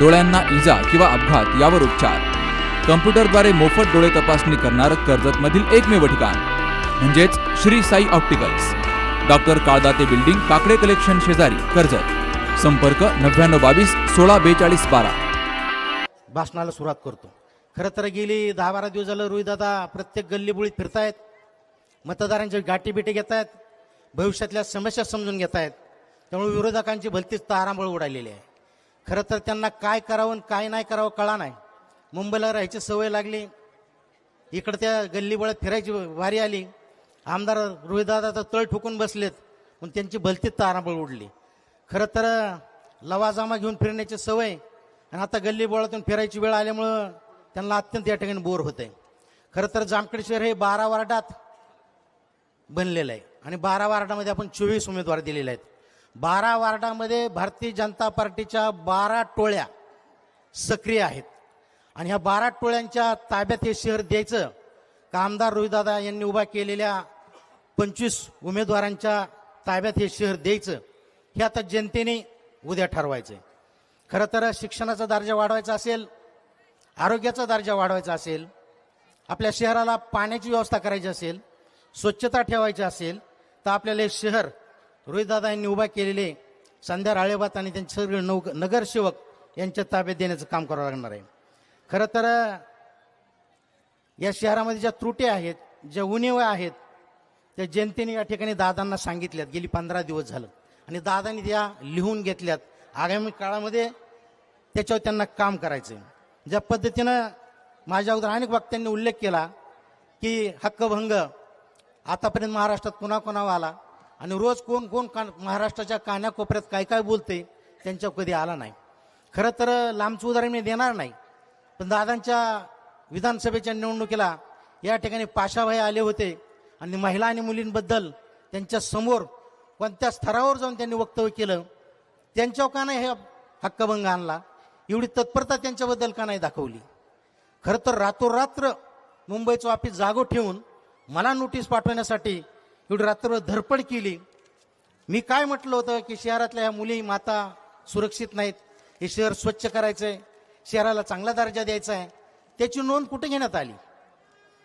डोळ्यांना इजा किंवा अपघात यावर उपचार. कम्प्युटरद्वारे मोफत डोळे तपासणी करणारं कर्जतमधील एकमेव ठिकाण म्हणजेच Shri Sai opticals. Doctor Kaldate building Kakade collection शेजारी कर्जत. संपर्क नव्याण्णव बावीस सोळा बेचाळीस बारा. भाषणाला सुरुवात करतो. खरं तर गेली दहा बारा दिवस झालं रोहिदादा प्रत्येक गल्लीबुळीत फिरतायत. मतदारांच्या गाठी बिटी घेत आहेत भविष्यातल्या समस्या समजून घेत आहेत त्यामुळे विरोधकांची भलतीच तारांबळ उडालेली आहे. खरं तर त्यांना काय करावं आणि काय नाही करावं कळा नाही. मुंबईला राहायची सवय लागली. इकडं त्या गल्लीबोळ्यात फिरायची वारी आली. आमदार रोहिदादाचा तर तळ ठोकून बसलेत. पण त्यांची भलतीच तारांबळ उडली. खरं तर लवाजामा घेऊन फिरण्याची सवय आणि आता गल्लीबोळातून फिरायची वेळ आल्यामुळं त्यांना अत्यंत या ठिकाणी बोर होतंय. खरं तर जामखेड शहर हे बारा वार्डात बनलेलं आहे. आणि बारा वार्डामध्ये आपण चोवीस उमेदवार दिलेले आहेत. बारा वार्डामध्ये भारतीय जनता पार्टीच्या बारा टोळ्या सक्रिय आहेत. आणि ह्या बारा टोळ्यांच्या ताब्यात हे शहर द्यायचं का आमदार रोहिदादा यांनी उभा केलेल्या पंचवीस उमेदवारांच्या ताब्यात हे शहर द्यायचं हे आता जनतेने उद्या ठरवायचं आहे. खरं तर शिक्षणाचा दर्जा वाढवायचा असेल आरोग्याचा दर्जा वाढवायचा असेल आपल्या शहराला पाण्याची व्यवस्था करायची असेल स्वच्छता ठेवायची असेल तर आपल्याला हे शहर रोहितदादा यांनी उभा केलेले संध्या राळेबात आणि त्यांचे सगळे नौ नगरसेवक यांच्या ताब्यात देण्याचं काम करावं लागणार आहे. खरं तर या शहरामध्ये ज्या त्रुटी आहेत ज्या उणिवा आहेत त्या जनतेने या ठिकाणी दादांना सांगितल्यात. गेली पंधरा दिवस झालं. आणि दादांनी त्या लिहून घेतल्यात. आगामी काळामध्ये त्याच्यावर त्यांना काम करायचं आहे ज्या पद्धतीनं माझ्या अगोदर अनेक वक्त्यांनी उल्लेख केला की हक्कभंग आतापर्यंत महाराष्ट्रात कोणाकोणावर आला? आणि रोज कोण कोण का महाराष्ट्राच्या कानाकोपऱ्यात काय काय बोलते त्यांच्यावर कधी आला नाही. खरं तर लांबचं उदाहरण मी देणार नाही पण दादांच्या विधानसभेच्या निवडणुकीला या ठिकाणी पाशाभाई आले होते आणि महिला आणि मुलींबद्दल त्यांच्यासमोर कोणत्या स्तरावर जाऊन त्यांनी वक्तव्य केलं त्यांच्यावर का नाही हे हक्कभंग आणला एवढी तत्परता त्यांच्याबद्दल का नाही दाखवली. खरं तर रातोरात्र मुंबईचं ऑफिस जागो ठेवून मला नोटीस पाठवण्यासाठी एवढी रात्र धडपड केली. मी काय म्हटलं होतं की शहरातल्या ह्या मुली माता सुरक्षित नाहीत. हे शहर स्वच्छ करायचं आहे शहराला चांगला दर्जा द्यायचा आहे त्याची नोंद कुठे घेण्यात आली?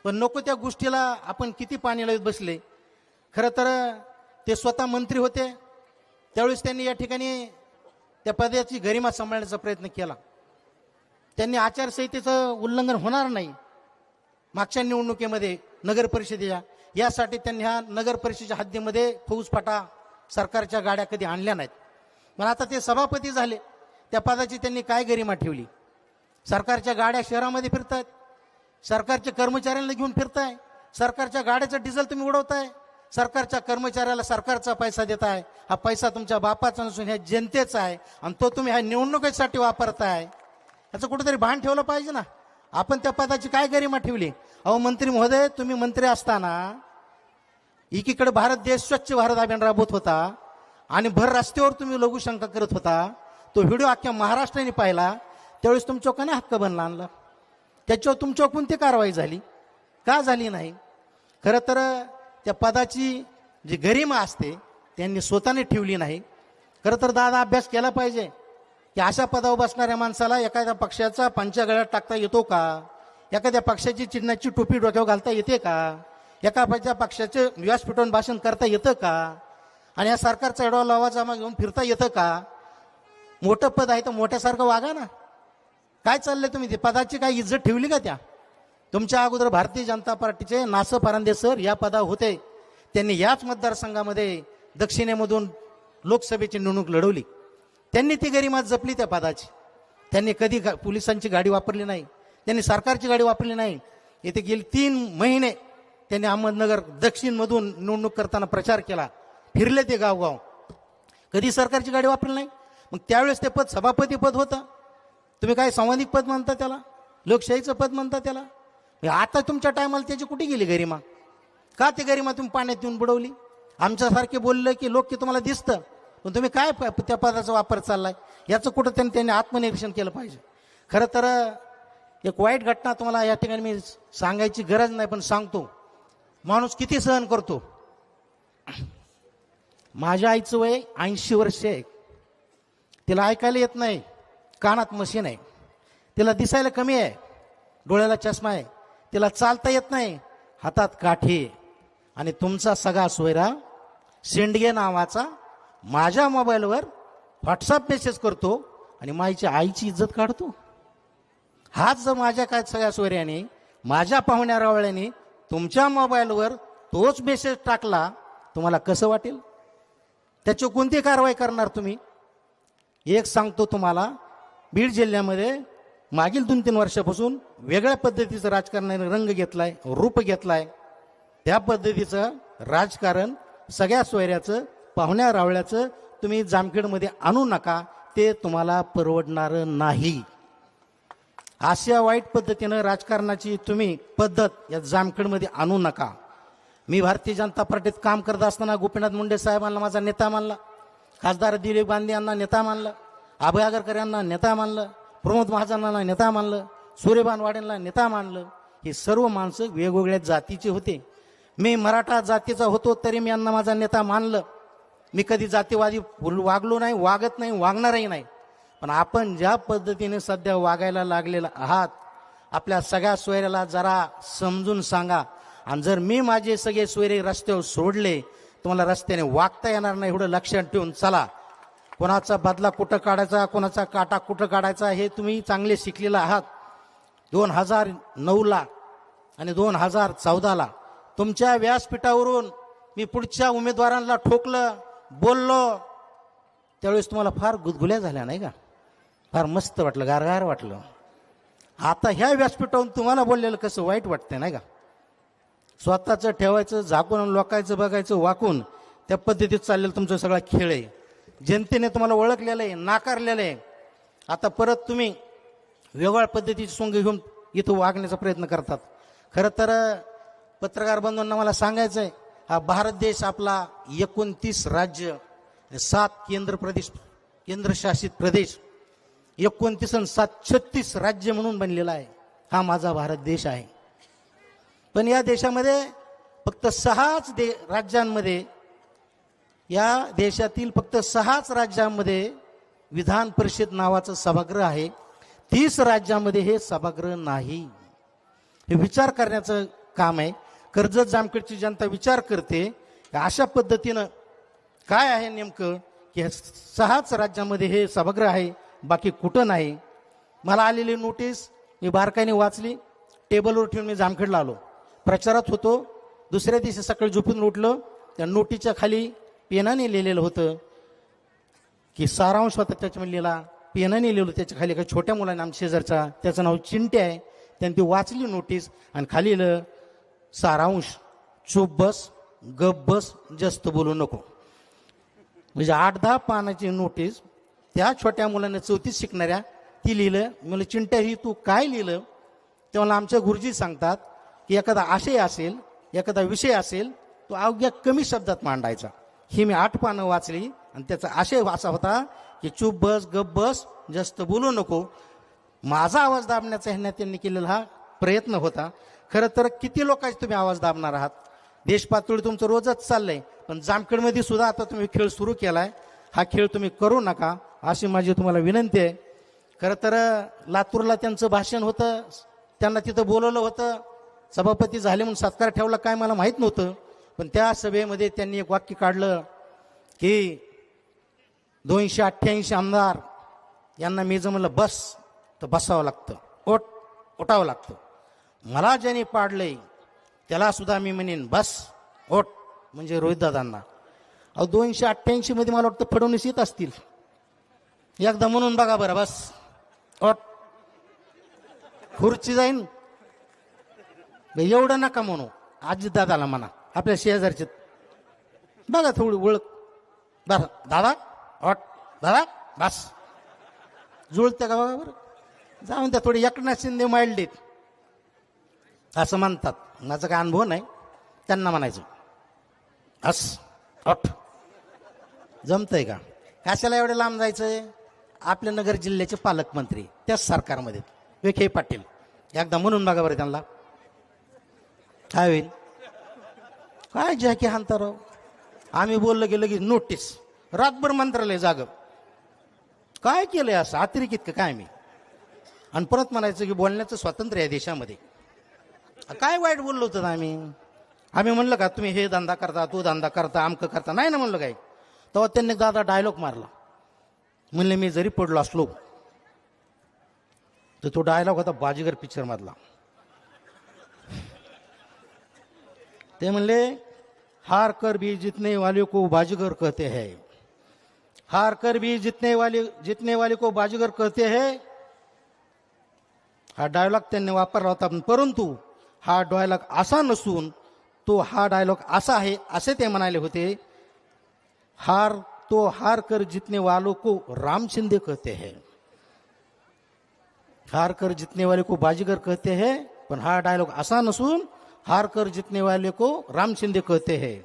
पण नको त्या गोष्टीला आपण किती पाणी लावत बसले. खरं तर ते स्वतः मंत्री होते. त्यावेळेस त्यांनी या ठिकाणी त्या पदाची गरिमा सांभाळण्याचा प्रयत्न केला. त्यांनी आचारसंहितेचं उल्लंघन होणार नाही. मागच्या निवडणुकीमध्ये नगर परिषदेच्या यासाठी त्यांनी ह्या नगर परिषदेच्या हद्दीमध्ये फौजफाटा सरकारच्या गाड्या कधी आणल्या नाहीत. पण आता ते सभापती झाले. त्या पदाची त्यांनी काय गरिमा ठेवली? सरकारच्या गाड्या शहरामध्ये फिरतायत. सरकारच्या कर्मचाऱ्यांना घेऊन फिरताय. सरकारच्या गाड्याचं डिझेल तुम्ही उडवताय. सरकारच्या कर्मचाऱ्याला सरकारचा पैसा देताय. हा पैसा तुमच्या बापाचा नसून ह्या जनतेचा आहे आणि तो तुम्ही ह्या निवडणुकीसाठी वापरताय. याचं कुठेतरी भान ठेवलं पाहिजे ना. आपण त्या पदाची काय गरिमा ठेवली? अहो मंत्री महोदय तुम्ही मंत्री असताना एकीकडे भारत देश स्वच्छ भारत अभियान राबवत होता आणि भर रस्त्यावर तुम्ही लघुशंका करत होता. तो व्हिडिओ अख्ख्या महाराष्ट्राने पाहिला. त्यावेळेस तुमच्या कोणा हक्क बनला आणला? त्याच्यावर तुमच्यावर कोणती कारवाई झाली? का झाली नाही? खरं तर त्या पदाची जी गरिमा असते त्यांनी स्वतःने ठेवली नाही. खरं तर दादा अभ्यास केला पाहिजे की अशा पदावर बसणाऱ्या माणसाला एखाद्या पक्षाचा पंचगळ्यात टाकता येतो का? एखाद्या पक्षाची चिन्हाची टोपी डोक्यावर घालता येते का? एखाद्या पक्षाचे व्यासपीठावरून भाषण करता येतं का? आणि या सरकारचा एवढा लवाजामा घेऊन फिरता येतं का? मोठं पद आहे तर मोठ्यासारखं वागा ना. काय चाललंय तुम्ही? ते पदाची काय इज्जत ठेवली का त्या? तुमच्या अगोदर भारतीय जनता पार्टीचे नास परांदे सर या पदा होते. त्यांनी याच मतदारसंघामध्ये दक्षिणेमधून लोकसभेची निवडणूक लढवली. त्यांनी ती गरिमा जपली त्या पदाची. त्यांनी कधी गा- पोलिसांची गाडी वापरली नाही. त्यांनी सरकारची गाडी वापरली नाही. येथे गेली तीन महिने त्यांनी अहमदनगर दक्षिणमधून निवडणूक करताना प्रचार केला. फिरले ते गावगाव. कधी सरकारची गाडी वापरली नाही? मग त्यावेळेस ते पद सभापती पद होतं. तुम्ही काय संवादिक पद म्हणता त्याला? लोकशाहीचं पद म्हणता त्याला? आता तुमच्या टायमाला त्याची कुठे गेली गरिमा? का ते गरिमा तुम्ही पाण्यात येऊन बुडवली? आमच्यासारखे बोललं की लोक की तुम्हाला दिसतं. पण तुम्ही काय प- त्या पदाचा वापर चाललाय? याचं कुठं त्यांनी त्यांनी आत्मनिरीक्षण केलं पाहिजे. खरं तर एक वाईट घटना तुम्हाला या ठिकाणी मी सांगायची गरज नाही पण सांगतो. माणूस किती सहन करतो? माझ्या आईचं वय ऐंशी वर्ष आहे. तिला ऐकायला येत नाही. कानात मशीन आहे. तिला दिसायला कमी आहे. डोळ्याला चष्मा आहे. तिला चालता येत नाही. हातात काठी आणि तुमचा सगळा सोयरा शेंडगे नावाचा माझ्या मोबाईलवर व्हॉट्सअप मेसेज करतो आणि माझ्या आईची इज्जत काढतो. हाच जर माझ्या काय सगळ्या सोयऱ्याने माझ्या पाहुण्या रावळ्याने तुमच्या मोबाईलवर तोच मेसेज टाकला तुम्हाला कसं वाटेल? त्याची कोणती कारवाई करणार तुम्ही? एक सांगतो तुम्हाला बीड जिल्ह्यामध्ये मागील दोन तीन वर्षापासून वेगळ्या पद्धतीचं राजकारणाने रंग घेतलाय रूप घेतलाय. त्या पद्धतीचं राजकारण सगळ्या सोयऱ्याचं पाहुण्या रावळ्याचं तुम्ही जामखेडमध्ये आणू नका ते तुम्हाला परवडणारं नाही. अशा वाईट पद्धतीनं राजकारणाची तुम्ही पद्धत या जामखेडमध्ये आणू नका. मी भारतीय जनता पार्टीत काम करत असताना गोपीनाथ मुंडे साहेबांना माझा नेता मानला. खासदार दिलीप गांधी यांना नेता मानलं. अभय आगरकर यांना नेता मानलं. प्रमोद महाजनांना नेता मानलं. सूर्यभान वाडेंना नेता मानलं. हे सर्व माणसं वेगवेगळ्या जातीचे होते. मी मराठा जातीचा होतो तरी मी यांना माझा नेता मानलं. मी कधी जातीवादी वागलो नाही वागत नाही वागणारही नाही. पण आपण ज्या पद्धतीने सध्या वागायला लागलेला आहात आपल्या सगळ्या सोयऱ्याला जरा समजून सांगा. आणि जर मी माझे सगळे सोयरे रस्त्यावर सोडले तुम्हाला रस्त्याने वागता येणार नाही एवढं लक्षात ठेवून चला. कोणाचा बदला कुठं काढायचा कोणाचा काटा कुठं काढायचा हे तुम्ही चांगले शिकलेला आहात. दोन हजार नऊला आणि दोन हजार चौदाला तुमच्या व्यासपीठावरून मी पुढच्या उमेदवारांना ठोकलं बोललो. त्यावेळेस तुम्हाला फार गुदगुल्या झाल्या नाही का? फार मस्त वाटलं गारगार वाटलं. आता ह्या व्यासपीठावरून तुम्हाला बोललेलं कसं वाईट वाटतंय नाही का? स्वतःचं ठेवायचं झाकून लोकायचं बघायचं वाकून. त्या पद्धतीत चाललेलं तुमचा सगळा खेळ आहे. जनतेने तुम्हाला ओळखलेलं आहे नाकारलेलं आहे. आता परत तुम्ही वेगळ्या पद्धतीची सोंग घेऊन इथं वागण्याचा प्रयत्न करतात. खरं तर पत्रकार बंधूंना मला सांगायचं आहे हा भारत देश आपला एकोणतीस राज्य सात केंद्र प्रदेश केंद्रशासित प्रदेश. एकोणतीस आणि सात छत्तीस राज्य म्हणून बनलेला आहे. हा माझा भारत देश आहे. पण या देशामध्ये फक्त सहाच दे राज्यांमध्ये या देशातील फक्त सहाच राज्यांमध्ये विधान परिषद नावाचं सभागृह आहे. तीस राज्यामध्ये हे सभागृह नाही. हे विचार करण्याचं काम आहे. कर्जत जामखेडची जनता विचार करते अशा पद्धतीनं काय आहे नेमकं की सहाच राज्यामध्ये हे सभागृह आहे. बाकी कुठं नाही. मला आलेली नोटीस मी बारकाईने वाचली टेबलवर ठेवून मी जामखेडला आलो. प्रचारात होतो दुसऱ्या दिवशी सकाळी झोपून उठलं त्या नोटीच्या खाली पेनाने लिहिलेलं होतं की सारांश होता त्याच्यामध्ये लिहिला. पेनाने लिहिलं त्याच्याखाली एका छोट्या मुलाने आमच्या शेजारचा त्याचं नाव चिंटे आहे. त्याने ती वाचली नोटीस आणि खाली लिहिलं सारांश चूप बस गप बस जास्त बोलू नको. म्हणजे आठ दहा पानाची नोटीस त्या छोट्या मुलाने चौथीत शिकणाऱ्या ती लिहिलं. मी म्हणलं चिंट्या ही तू काय लिहिलं? तेव्हा आमच्या गुरुजी सांगतात की एखादा आशय असेल एखादा विषय असेल तो अवघ्या कमी शब्दात मांडायचा. ही मी आठ पानं वाचली आणि त्याचा आशय असा होता की चूप बस गप बस जास्त बोलू नको. माझा आवाज दाबण्याचा ह्यांना त्यांनी केलेला हा प्रयत्न होता. खरं तर किती लोकांचे तुम्ही आवाज दाबणार आहात? देशपातळी तुमचं रोजच चाललंय पण जामखेडमध्ये सुद्धा आता तुम्ही खेळ सुरू केलाय. हा खेळ तुम्ही करू नका. अशी माझी तुम्हाला विनंती आहे. खरं तर लातूरला त्यांचं भाषण होतं. त्यांना तिथं बोलवलं होतं. सभापती झाले म्हणून सत्कार ठेवला काय मला माहीत नव्हतं. पण त्या सभेमध्ये त्यांनी एक वाक्य काढलं की दोनशे अठ्ठ्याऐंशी आमदार यांना मी जमलं बस तर बसावं लागतं. ओट ओटावं लागतं. मला ज्याने पाडलंय त्यालासुद्धा मी म्हणेन बस ओट म्हणजे रोहितदादांना. अहो दोनशे अठ्ठ्याऐंशीमध्ये मला वाटतं फडवणीस येत असतील. एकदा म्हणून बघा बरं बस. ओट. खुर्ची जाईन. एवढं नका म्हणू. आजी दादाला म्हणा आपल्या शेजारचे. बघा थोडी ओळख. बर दादा. ओट. दादा बस. जुळते का बघा बरं? जाऊन त्या थोडी एकनाथ शिंदे मांडलीत. असं म्हणतात. माझा काय अनुभव नाही. त्यांना म्हणायचं. अस अट जमतंय का? कशाला एवढे लांब जायचंय? आपल्या नगर जिल्ह्याचे पालकमंत्री त्याच सरकारमध्ये विखे पाटील. एकदा म्हणून बघा बरं त्यांना. काय होईल? काय जॅकी हांताराव? आम्ही बोललो गेलो की नोटीस रातभर मंत्रालय जाग. काय केलंय असं? अतिरिक्त इतकं काय मी आणि परत म्हणायचं की बोलण्याचं स्वातंत्र्य आहे देशामध्ये. काय वाईट बोललो होतं आम्ही? आम्ही म्हणलं का तुम्ही हे धंदा करता तो धंदा करता आमकं करता. नाही ना म्हणलं काय तेव्हा त्यांनी दादा डायलॉग मारला. म्हणले मी जरी पडलो असलो तर तो डायलॉग होता बाजीगर पिक्चरमधला ते म्हणले हार कर भी जितने वाले को बाजीगर कहते हैं। हार कर भी जितने वाले जितने वाले को बाजीगर कहते हैं। हा डायलॉग त्यांनी वापरला होता परंतु हा डायलॉग असा नसून तो हा डायलॉग असा आहे असे ते म्हणाले होते हार तो हार कर जीतने वालों को राम शिंदे कहते हैं। हार कर जीतने वाले को बाजीगर कहते हैं पण हा डायलॉग असा नसून हार कर जितने वाले को राम शिंदे कहते हैं।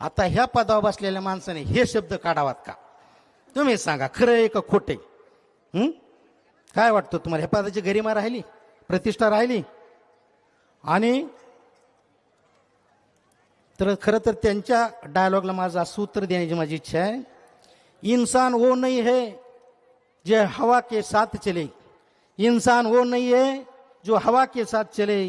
आता ह्या पदावर बसलेल्या माणसाने हे शब्द काढावात का? तुम्ही सांगा खरं आहे का खोटे काय वाटतं तुम्हाला? ह्या पदाची गरिमा राहिली? प्रतिष्ठा राहिली? आणि तर खरं तर त्यांच्या डायलॉगला माझं असं उत्तर देण्याची माझी इच्छा आहे. इन्सान वो नहीं है जे हवा के साथ चले. इंसान वो नहीं है जो हवा के साथ चले.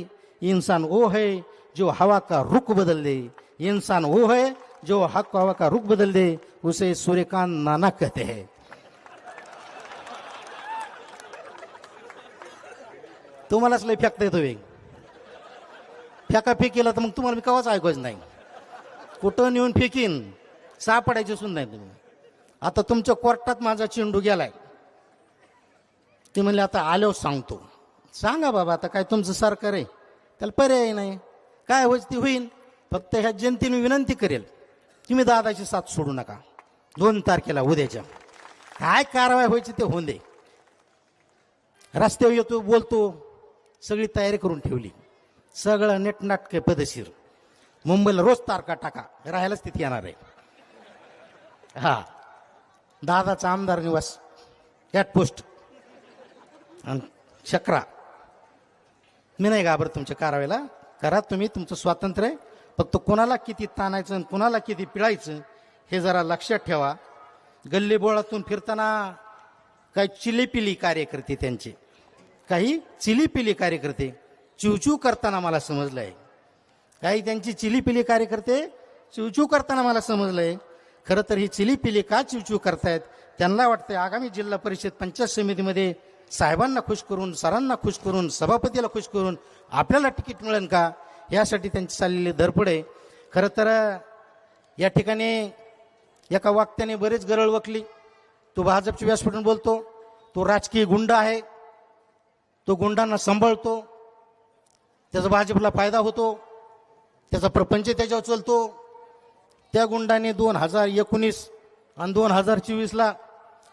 इंसान वो है जो हवा का रुख बदल दे. इंसान वो है जो हक हवा का रुख बदल दे उसे सूर्यकांत नाना कहते हैं। तुम्हालाच लय फेकता येतो वेग फेका फेक केला तर मग तुम्हाला मी कवाच ऐकूच नाही. कुठं नेऊन फेकीन? सापडायचे सुद्धा नाही तुम्ही. आता तुमच्या कोर्टात माझा चेंडू गेलाय. ते म्हणले आता आल्यावर सांगतो. सांगा बाबा आता काय तुमचं सरकार आहे? त्याला पर्याय नाही. काय होईल ती होईल. फक्त ह्या जनतेने विनंती करेल तुम्ही दादाची साथ सोडू नका. दोन तारखेला उद्याच्या. काय कारवाई व्हायची ते होऊन दे. रस्त्यावर येतो बोलतो. सगळी तयारी करून ठेवली. सगळं नेटनाटक पदशीर मुंबईला रोज तारका टाका. राहायलाच तिथे येणार आहे. हा. दादाचा आमदार निवास. कॅट पोस्ट आणि चक्रा. मी नाही घाबरत तुमच्या कारावेला करा तुम्ही तुमचं स्वातंत्र्य आहे. फक्त कोणाला किती ताणायचं आणि कोणाला किती पिळायचं हे जरा लक्षात ठेवा. गल्ली बोळातून फिरताना काही चिलीपिली कार्यकर्ते त्यांचे. काही चिलीपिली कार्यकर्ते. चिवचिव करताना मला समजलं आहे काही त्यांची चिलीपिली कार्यकर्ते चिवचिव करताना मला समजलंय. खरं तर ही चिलीपिली का चिवचिव करतायत? त्यांना वाटतंय आगामी जिल्हा परिषद पंचायत समितीमध्ये साहेबांना खुश करून सरांना खुश करून सभापतीला खुश करून आपल्याला तिकीट मिळेल का? यासाठी त्यांची चाललेली धडपड आहे. खरं तर या ठिकाणी एका वाक्याने बरेच गरळ वकली. तो भाजपच्या व्यासपीठून बोलतो तो राजकीय गुंड आहे. तो गुंडांना सांभाळतो. त्याचा भाजपला फायदा होतो. त्याचा प्रपंच त्याच्यावर चलतो. त्या गुंडाने दोन हजार एकोणीस आणि दोन हजार चोवीसला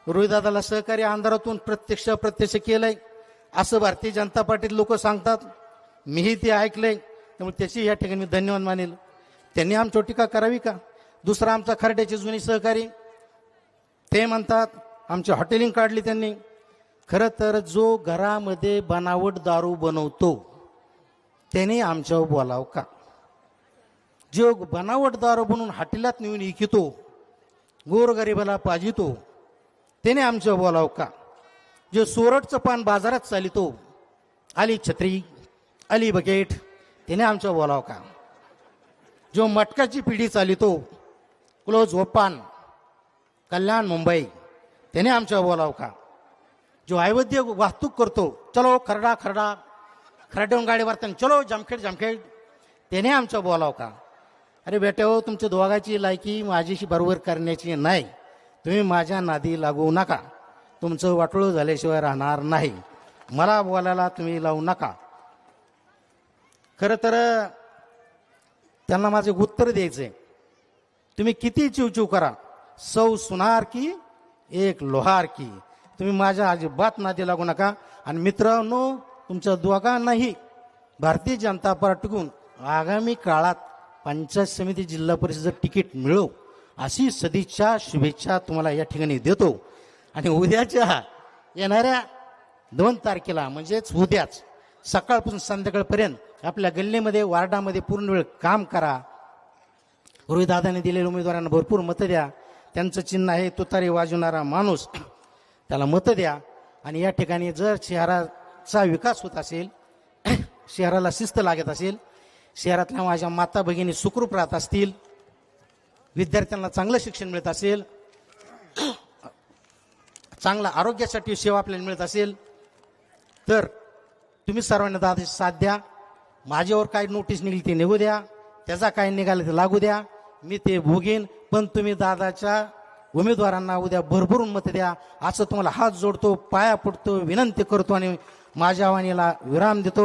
रोहिदादाला सहकार्य आंधारातून प्रत्यक्ष अप्रत्यक्ष केलंय. असं भारतीय जनता पार्टीत लोक सांगतात. मीही ते ऐकलंय. त्यामुळे त्याची या ठिकाणी मी धन्यवाद मानेल. त्यांनी आमच्यावर टीका करावी का? दुसरा आमचा खरड्याचे जुनी सहकारी. ते म्हणतात आमची हॉटेलिंग काढली त्यांनी. खरं तर जो घरामध्ये बनावट दारू बनवतो त्याने आमच्यावर बोलावं का? जो बनावटदार बनून हॉटेलात नेऊन इकितो गोरगरिबाला पाजितो त्याने आमच्या बोलाव का? जो सोरटचं पान बाजारात चालितो आली छत्री आली बकेट त्याने आमच्या बोलाव का? जो मटकाची पिढी चालितो क्लोज ओपान कल्याण मुंबई त्याने आमच्या बोलाव का? जो अयोध्य वाहतूक करतो चलो खरडा खरडा खरड्याहून गाडीवर वारताना चलो जामखेड जामखेड त्याने आमच्या बोलाव का? अरे बेटे हो तुमच्या दोघाची लायकी माझीशी बरोबर करण्याची नाही. तुम्ही माझ्या नादी लागू नका. तुमचं वाटोळं झाल्याशिवाय राहणार नाही. मला बोलायला तुम्ही लावू नका. खरं तर त्यांना माझे उत्तर द्यायचे. तुम्ही किती चिवचिव करा. सौ सुनार की एक लोहार की. तुम्ही माझ्या अजिबात नादी लागू नका. आणि मित्रांनो तुमच्या दोघांनाही भारतीय जनता पार्टीकडून आगामी काळात पंचायत समिती जिल्हा परिषद तिकीट मिळो अशी सदिच्छा शुभेच्छा तुम्हाला या ठिकाणी देतो. आणि उद्याच्या येणाऱ्या दोन तारखेला म्हणजेच उद्याच सकाळपासून संध्याकाळपर्यंत आपल्या गल्लीमध्ये वार्डामध्ये पूर्ण वेळ काम करा. रोहितदादाने दिलेल्या उमेदवारांना भरपूर मतं द्या. त्यांचं चिन्ह आहे तुतारी वाजवणारा माणूस. त्याला मतं द्या. आणि या ठिकाणी जर शहराचा विकास होत असेल शहराला शिस्त लागत असेल शहरातल्या माझ्या माता भगिनी सुखरूप राहत असतील विद्यार्थ्यांना चांगलं शिक्षण मिळत असेल चांगला आरोग्यासाठी सेवा आपल्याला मिळत असेल तर तुम्ही सर्वांना दादा साथ द्या. माझ्यावर काय नोटीस निघली ते निघू द्या. त्याचा काय निघाला ते लागू द्या. मी ते भोगेन. पण तुम्ही दादाच्या उमेदवारांना उद्या भरभरून मत द्या. असं तुम्हाला हात जोडतो पाया पडतो विनंती करतो आणि माझ्या वाणीला विराम देतो.